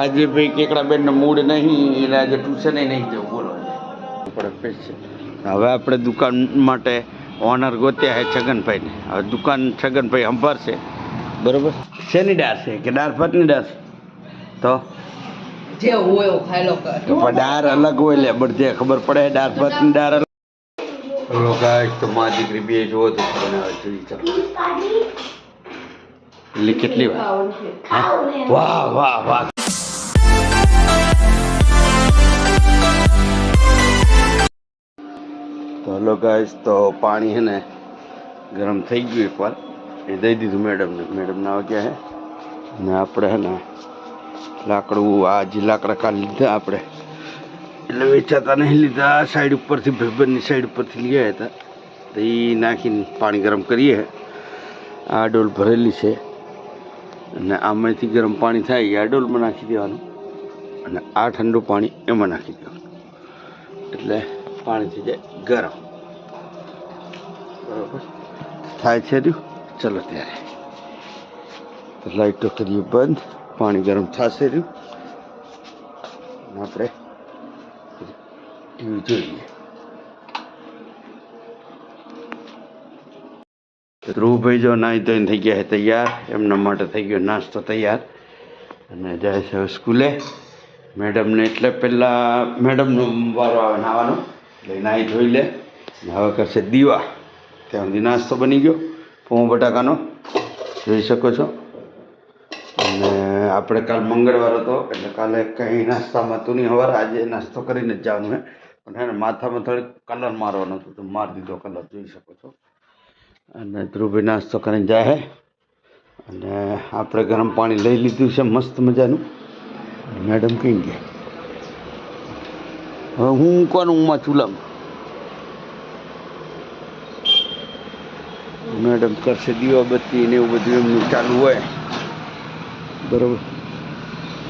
આજે ભાઈ કેકડા બેન મૂડ નહીં એટલે આજે ટ્યુશને નહીં જવું બોલો. આપણે હવે આપણે દુકાન માટે ઓનર ગોત્યા છે છગનભાઈને. હવે દુકાન છગનભાઈ સંભાળશે. બરોબર? શેની ડાળ છે કે દાળ ભાતની ડાળ તો? જે હોય એવું ખાઈ કર તો પણ દાળ અલગ હોય લે બધે ખબર પડે ડાર ફટની ડાર અલગ. તો માં દીકરી બે જોવો તો બનાવે જોઈ ચાલો એટલે કેટલી વાર? વાહ વાહ વાહ. તો હલો ગાઈસ તો પાણી છે ને ગરમ થઈ ગયું એકવાર. એ દઈ દીધું મેડમને. મેડમ ના ગયા હે? ને આપણે હે ને લાકડું આ જે લાકડા કાઢી લીધા આપણે. એટલે વેચાતા નહીં લીધા. સાઈડ ઉપરથી ભેબરની સાઈડ ઉપરથી લઈ આવ્યા હતા. તો એ નાખીને પાણી ગરમ કરીએ. આ ડોલ ભરેલી છે. અને આમાંથી ગરમ પાણી થાય એ આડોલમાં નાખી દેવાનું. અને આ ઠંડુ પાણી એમાં નાખી દેવાનું. એટલે પાણી થઈ જાય ગરમ. બરાબર? થાય છે રહ્યું? ચલો ત્યારે. લાઈટો કરીએ બંધ. પાણી ગરમ થશે રહ્યું? આપણે ટીવી જોઈએ. ધ્રુવભાઈ જો નાહી ધોઈને થઈ ગયા છે તૈયાર, એમના માટે થઈ ગયો નાસ્તો તૈયાર. અને જાય છે સ્કૂલે. મેડમને એટલે પહેલાં મેડમનો વારો આવે નાહવાનો એટલે નાહી ધોઈ લે. હવે કરશે દીવા. ત્યાં સુધી નાસ્તો બની ગયો પૌં બટાકાનો. જોઈ શકો છો. અને આપણે કાલ મંગળવાર હતો, એટલે કાલે કંઈ નાસ્તામાં તો નહીં. હવાર આજે નાસ્તો કરીને જ જવાનું હે પણ હે ને, માથામાં થોડીક કલર મારવાનો હતો, તો મારી દીધો કલર, જોઈ શકો છો. અને ધ્રુવી નાસ્તો કરીને જાય અને આપણે ગરમ પાણી લઈ લીધું છે, મસ્ત મજાનું. મેડમ કઈ ગયા? હવે હું કોનું ઉમા ચૂલામાં. મેડમ કરશે દીવાબત્તી ને એવું બધું એમનું ચાલુ હોય. બરોબર.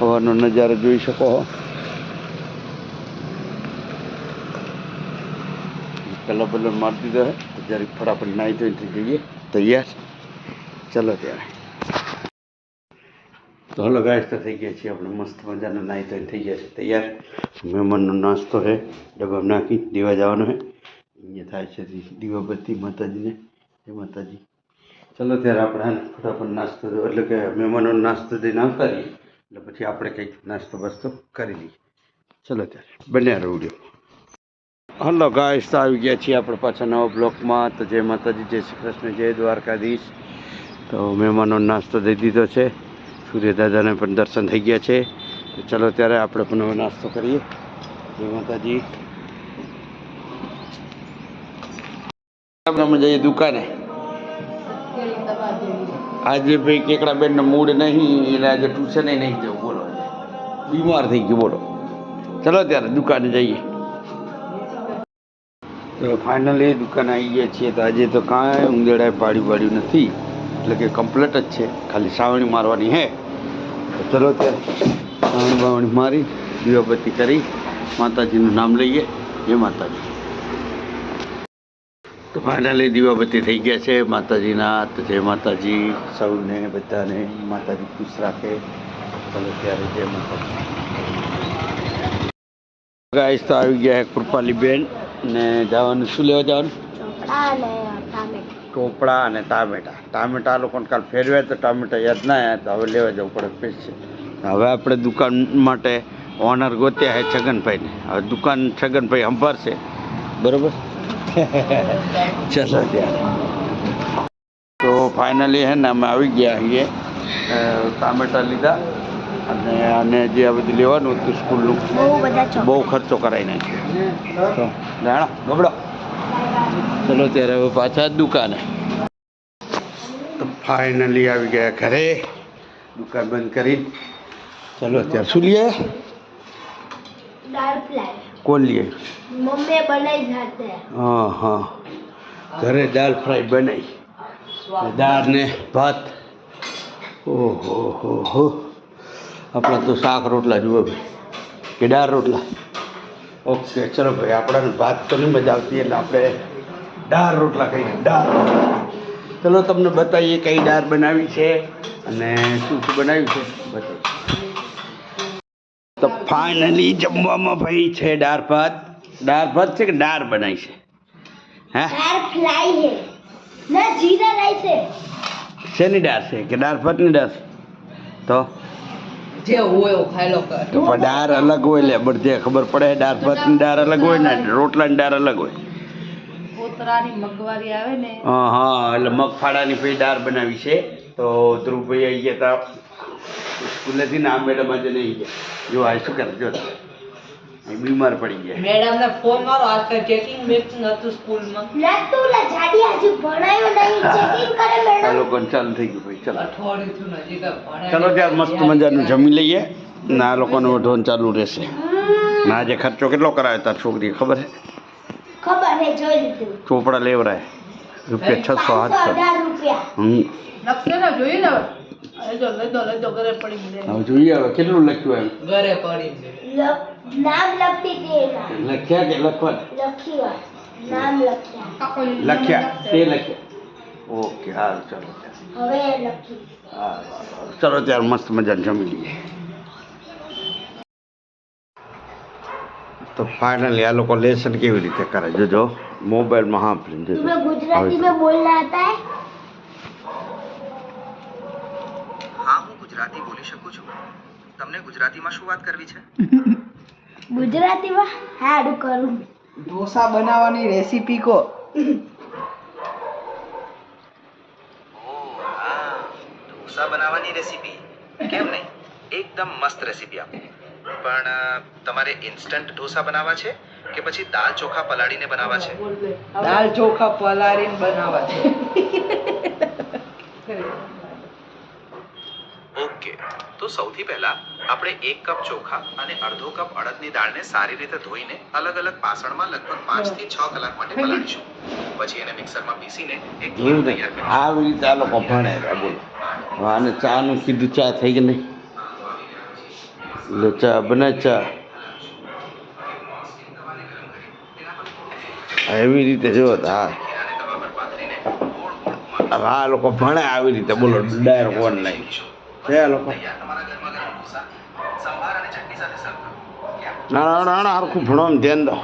હવાનો નજારો જોઈ શકો કલર બલર મારી દીધો છે જ્યારે ફટાફટ નાહી ધોઈને થઈ જઈએ તૈયાર? ચલો ત્યારે. તો હલો ગાય તો થઈ ગયા છીએ આપણે મસ્ત મજાનો નાહી ધોઈને થઈ ગયા છે. તૈયાર? મહેમાનનો નાસ્તો છે ડબ્બામાં નાખી, દીવા જવાનો હે. અહીંયા થાય છે દીવાબત્તી માતાજીને. જય માતાજી? ચલો ત્યારે આપણે આને ફટાફટ નાસ્તો એટલે કે મહેમાનોનો નાસ્તો દઈને આવતા રહીએ. એટલે પછી આપણે કંઈક નાસ્તો બાસ્તો કરી લઈએ. ચલો ત્યારે. બન્યા રહો હલો ગાઈસ, તો આવી ગયા છીએ આપણે પાછા નવા બ્લોકમાં. તો જય માતાજી, જય શ્રી કૃષ્ણ, જય દ્વારકાધીશ. તો મહેમાનો નાસ્તો દઈ દીધો છે. સૂર્યદાદાને પણ દર્શન થઈ ગયા છે. તો ચલો ત્યારે આપણે પણ હવે નાસ્તો કરીએ. જય માતાજી. આપણે જઈએ દુકાને. આજે ભાઈ કેકડા બેનનો મૂડ નહીં, એટલે આજે ટ્યુશને નહીં જવું. બોલો. બીમાર થઈ ગયું, બોલો. ચલો ત્યારે દુકાને જઈએ. ફાઇનલી દુકાન આવી ગયા છીએ તો આજે તો કાંઈ ઉંદેડાએ પાડ્યું પાડ્યું નથી. એટલે કે કમ્પ્લેટ જ છે. ખાલી સાવણી મારવાની હે. તો ચલો ત્યારે સાવણી બાવણી મારી, દીવાબત્તી કરી. માતાજીનું નામ લઈએ. જય માતાજી. તો ફાઇનલી દીવાબત્તી થઈ ગયા છે. માતાજીના તો જય માતાજી. સૌને, બધાને માતાજી ખુશ રાખે. ચલો ત્યારે જય માતાજી. ગાઈસ તો આવી ગયા કૃપાલીબેન. ને જવાનું શું લેવા જવાનું? ટોપડા અને ટામેટા. ટામેટા. લોકોને કાલ ફેરવ્યા તો ટામેટા યાદ ના આવ્યા તો હવે લેવા જવું પડે સ્પેશિયલ હવે આપણે દુકાન માટે ઓનર ગોત્યા છે છગનભાઈને. હવે દુકાન છગનભાઈ સંભાળશે. બરોબર? ચલો ત્યારે. તો ફાઇનલી હે ને અમે આવી ગયા છીએ ટામેટા લીધા. અને અને જે આ બધું લેવાનું હતું સ્કૂલનું બહુ ખર્ચો કરાવી નાખ્યો. તો જાણો ગબડો. ચલો ત્યારે હવે પાછા દુકાને. તો ફાઇનલી આવી ગયા ઘરે. દુકાન બંધ કરી. ચલો અત્યારે શું લઈએ? દાળ ફ્રાય. કોણ લઈએ? મમ્મી બનાવી જાતે હા હા. ઘરે દાળ ફ્રાય બનાવી. દાળ ને ભાત. ઓહો હો હો. આપણા તો શાક રોટલા જુઓ ભાઈ કે દાળ રોટલા. ઓકે ચલો ભાઈ આપણાને ભાત તો નહીં મજા આવતી એટલે આપણે દાળ રોટલા કહીએ દાળ રોટલા. ચલો તમને બતાવીએ કઈ દાળ બનાવી છે અને શું શું બનાવ્યું છે? બતાવું તો ફાઇનલી જમવામાં ભાઈ છે દાળ ભાત. દાળ ભાત છે કે દાળ બનાવી છે? હે? દાળ ફ્રાય છે. ના જીરા રાઈસ છે. શેની દાળ છે? કે દાળ ભાતની દાળ તો જે હોય એવું ખાઈ લો કર તો પણ દાળ અલગ હોય લે બધે ખબર પડે દાળ ભાતની દાળ અલગ હોય ને રોટલાની દાળ અલગ હોય. કોતરાની મગવારી આવે ને. હા હા એટલે મગફાળાની પછી દાળ બનાવી છે. તો ધ્રુવભાઈ આવી ગયા હતા સ્કૂલેથી ના મેડમ આજે નહીં ગયા. જો આ શું કરે જો. બીમાર પડી ગયા. મેડમ ને ફોન મારો આજકાલ ચેકિંગ મેકિંગ હતું સ્કૂલમાં. ના તો જાડી હજુ ભણાયો નહીં ચેકિંગ કરે મેડમ. ચાલો કોણ ચાલુ થઈ ગયું ભાઈ ચાલો. થોડી થયું નજીક ભણાય ભણે ચલો ત્યાં મસ્ત મજાનું જમી લઈએ. ના આ લોકોનું ઢોન ચાલુ રહેશે. ના આજે ખર્ચો કેટલો કરાયો તાર છોકરી ખબર છે ખબર હે જોઈ લીધું. ચોપડા લેવરાય. રૂપિયા છસો સાતસો રૂપિયા. હમ. લખશે ને જોઈએ ને લઈ દો લઈ દો ઘરે પડી હવે જોઈએ હવે કેટલું લખ્યું ઘરે પડી નામ લખી દેના લખ્યા કે લખવા લખ્યા નામ લખ્યા લખ્યા તે લખ્યા ઓકે હા ચલો હવે લખી હા ચલો ત્યારે મસ્ત મજા જમી લઈએ તો ફાઇનલી આ લોકો લેસન કેવી રીતે કરે જોજો મોબાઈલમાં હા ફિલ્મ જોજો ગુજરાતી મેં બોલના આતા હે હા હું ગુજરાતી બોલી શકું છું તમને ગુજરાતીમાં શું વાત કરવી છે ગુજરાતીમાં હાડ કરું. ઢોસા બનાવવાની રેસીપી કો. ઢોસા બનાવવાની રેસીપી કેમ નહીં? એકદમ મસ્ત રેસીપી આપો. પણ તમારે ઇન્સ્ટન્ટ ઢોસા બનાવવા છે કે પછી દાલ ચોખા પલાળીને બનાવવા છે? દાલ ચોખા પલાળીને બનાવવા છે. ઓકે તો સૌથી પહેલા આપણે એક કપ ચોખા અને અડધો કપ અડદની દાળને સારી રીતે ધોઈને અલગ અલગ પાસણમાં લગભગ પાંચથી છ કલાક માટે પલાળીશું. પછી એને મિક્સરમાં પીસીને એક ઘી તૈયાર કરીશું. આવી રીતે આ લોકો ભણે બોલો. અને ચા નું કીધું ચા થઈ ગઈ નહીં? ચા બને ચા. એવી રીતે જો હા. હવે આ લોકો ભણે આવી રીતે બોલો ડાયરેક્ટ ઓનલાઈન લોકો ના ના ના ધ્યાન દો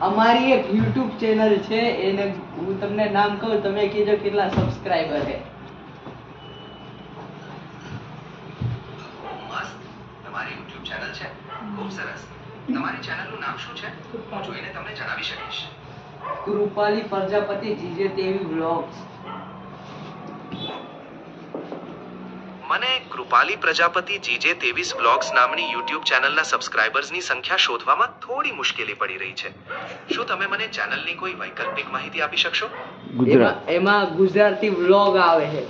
અમારી એક યુટ્યુબ ચેનલ છે એને હું તમને નામ કહું તમે કીધો કેટલા સબસ્ક્રાઇબર છે. તમારી YouTube ચેનલ છે. ખૂબ સરસ. તમારી ચેનલનું નામ શું છે? હું જોઈને તમને જણાવી શકીશ. કૃપાલી પ્રજાપતિ જીજે તેવી વ્લોગ્સ મને કૃપાલી પ્રજાપતિ જીજે તેવીસ બ્લોગ્સ નામની યુટ્યુબ ચેનલના સબસ્ક્રાઇબર્સની સંખ્યા શોધવામાં થોડી મુશ્કેલી પડી રહી છે. શું તમે મને ચેનલની કોઈ વૈકલ્પિક માહિતી આપી શકશો? ગુજરાત. એમાં એમાં ગુજરાતી વ્લોગ આવે છે.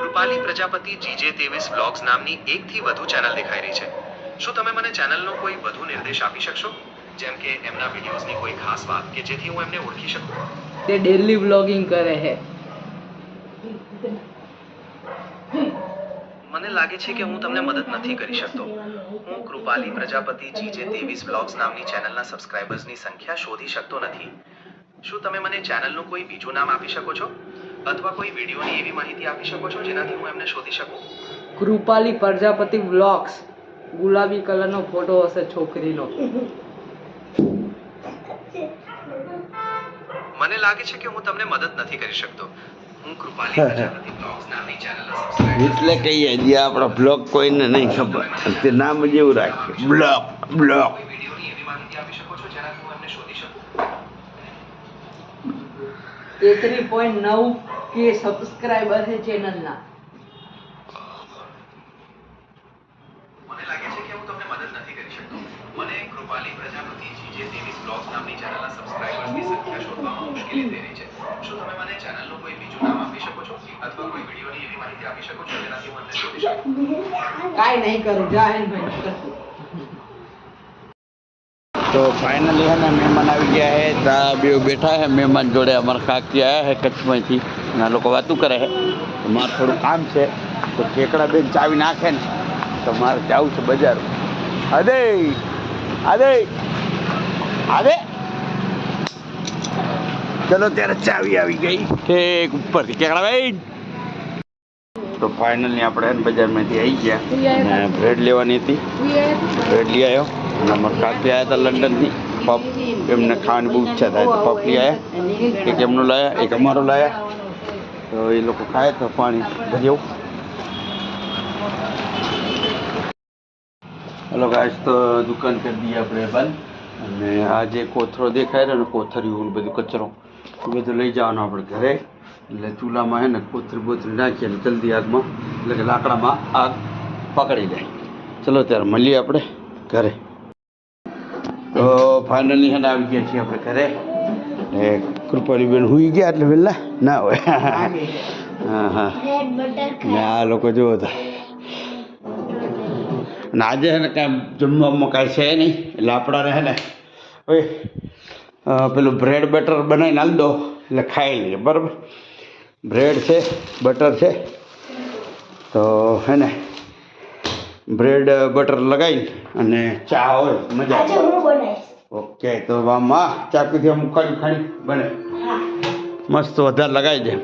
કૃપાલી પ્રજાપતિ જીજે તેવીસ બ્લોગ્સ નામની એકથી વધુ ચેનલ દેખાઈ રહી છે. શું તમે મને ચેનલનો કોઈ વધુ નિર્દેશ આપી શકશો? જેમ કે એમના વિડીયોઝની કોઈ ખાસ વાત કે જેથી હું એમને ઓળખી શકું? તે ડેલી વ્લોગિંગ કરે છે. મને લાગે છે કે હું તમને મદદ નથી કરી શકતો. હું કૃપાલી પ્રજાપતિ જીજે તેવીસ બ્લોગ્સ નામની ચેનલના સબસ્ક્રાઇબર્સની સંખ્યા શોધી શકતો નથી. શું તમે મને ચેનલનું કોઈ બીજું નામ આપી શકો છો? અથવા કોઈ વિડીયોની એવી માહિતી આપી શકો છો જેનાથી હું એમને શોધી શકું? કૃપાલી પ્રજાપતિ વ્લોગ્સ ગુલાબી કલરનો ફોટો હશે છોકરીનો. મને લાગે છે કે હું તમને મદદ નથી કરી શકતો. હું કૃપાલી પ્રજાપતિ બ્લોગ્સ નામની ચેનલના સબસ્ક્રાઇબર એટલે કહીએ જે આપણો બ્લોગ કોઈને નહીં ખબર. તે નામ જ એવું રાખીએ બ્લોગ બ્લોગ. કોઈ વિડીયોની એવી માહિતી આપી શકો છો જેનાથી હું એમને શોધી શકું? તેત્રીસ પોઈન્ટ નવ કે સબસ્ક્રાઇબર છે ચેનલના. મને લાગે છે કે હું તમને મદદ નથી કરી શકતો. મને કૃપાલી પ્રજાપતિ જીજે તેવીસ બ્લોગ્સ નામની ચેનલના સબસ્ક્રાઇબર્સની સંખ્યા શોધવામાં મુશ્કેલી થઈ રહી છે. શું તમે મને ચેનલનું કોઈ બીજું નામ આપી શકો છો? અથવા કોઈ વિડીયોની એવી માહિતી આપી શકો છો જેનાથી હું એમને શોધી શકું કાંઈ નહીં કરું. જય હિન્દ ભાઈ તો ફાઇનલી હે ને મહેમાન આવી ગયા હે. તા બે બેઠા હે. મહેમાન જોડે અમારા કાકી આવ્યા હે કચ્છમાંથી. અને લોકો વાતું કરે છે તો મારે થોડું કામ છે. તો ઠેકડા બેન ચાવી નાખે ને તો મારે જવું છે બજાર અદે અદે અદે ચલો ત્યારે ચાવી આવી ગઈ. ઠેક ઉપરથી કેકડા ભાઈ તો ફાઇનલી આપણે બજારમાંથી આવી ગયા. અને બ્રેડ લેવાની હતી. બ્રેડ લઈ આવ્યો. અને અમારા કાકી આવ્યા હતા લંડનથી. પપ એમને ખાવાની બહુ ઈચ્છા થાય તો પપ લઈ આવ્યા. એક એમનો લાયા એક અમારો લાયા. તો એ લોકો ખાય તો પાણી ભર્યું હલો ગાઈસ તો દુકાન કરી દઈએ આપણે બંધ. અને આ જે કોથળો દેખાય રહ્યો ને કોથળિયું બધું કચરો. બધું લઈ જવાનું આપણે ઘરે. એટલે ચૂલામાં હે ને કોથરી બોથરી નાખીએ એટલે જલ્દી આગમાં એટલે કે લાકડામાં આગ પકડી જાય ચલો ત્યારે મળીએ આપણે ઘરે. તો ફાઇનલી હે ને આવી ગયા છીએ આપણે ઘરે. એટલે કૃપાલીબેન હુઈ ગયા એટલે વહેલા ના હોય. હા હા. ને આ લોકો જુઓ હતા અને આજે છે ને કાંઈ જમવામાં કાંઈ છે નહીં. એટલે આપણા રહે ને. ઓય. પેલું બ્રેડ બટર બનાવીને હાલ દો. એટલે ખાઈ લઈએ બરાબર? બ્રેડ છે બટર છે. તો હે ને બ્રેડ બટર લગાવીને અને ચા હોય મજા આવે. ઓકે તો વામા ચાકુથી આમ ખાડી ખાડી બને. મસ્ત વધારે લગાવી દે.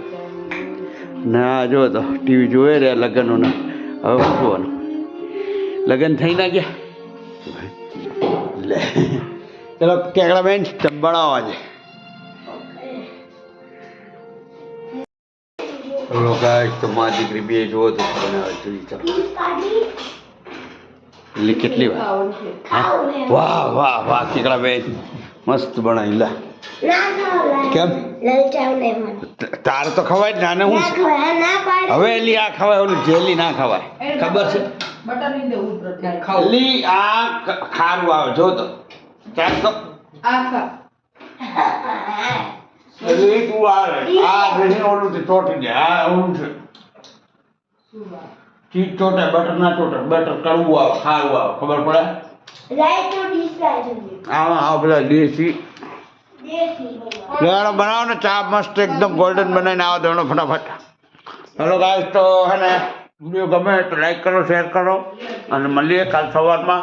ના જો તો ટીવી જોઈ રહ્યા લગ્નનું. હવે શું લગ્ન થઈ ના ગયા? લે. ચલો કેકડા બેન આજે. ચલો ગાઈસ તો મારી દીકરી બે જુઓ તો બનાવે જલ્દી ચાલો એટલે કેટલી વાર? વાહ વાહ વાહ કેકડા બેન મસ્ત બનાવી લા. લા કેમ? તારે તો ખવાય જ નાને હું ના ખવાય ના પાડે હવે એલી આ ખવાય ઓલું જેલી ના ખવાય. ખબર છે? એલી આ ખારું આવે જો તો. ચાલ તો આ ખા એલી તું આ રહી ઓલું છે ચોટી જાય. આ ઓલું છે. ચીજ ચોટે બટર ના ચોટે. બટર કડવું આવે ખારું આવે. ખબર પડે? રાઈટ ડીશ કાઢી આમાં આ બધા દેશી. દેશી લેવાનો બનાવો ને ચા મસ્ત એકદમ ગોલ્ડન બનાવીને આવો દેવાનો ફટાફટ. હલો ગાઈસ તો હે ને વીડિયો ગમે તો લાઈક કરો શેર કરો. અને મળીએ કાલ સવારમાં.